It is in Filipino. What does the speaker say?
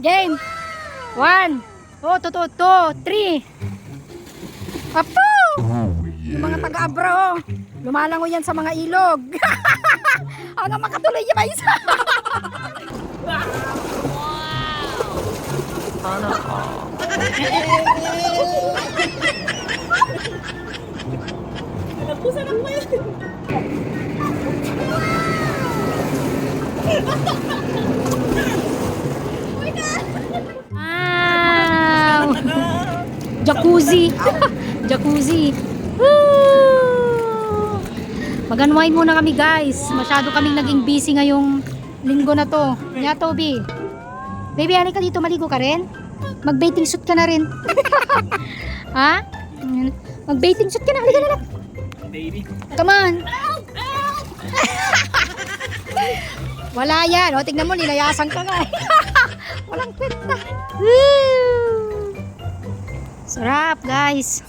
Game. One. Oh, two, two, two, three. Apo! Yung mga taga-abra, oh. Lumalango yan sa mga ilog. Hanggang makatuloy yung mga isa. Wow! Jacuzzi. Jacuzzi. Woo! Mag-unwind muna kami guys. Masyado kaming naging busy ngayong linggo na to. Nya Toby. Baby, hani ka dito. Maligo ka rin? Mag-bathing suit ka na rin. ha? Mag-bathing suit ka na. Halika na lang. Come on. Wala yan. O, tignan mo, nilayasan ka nga. Walang kwenta. Woo! Sarap, guys.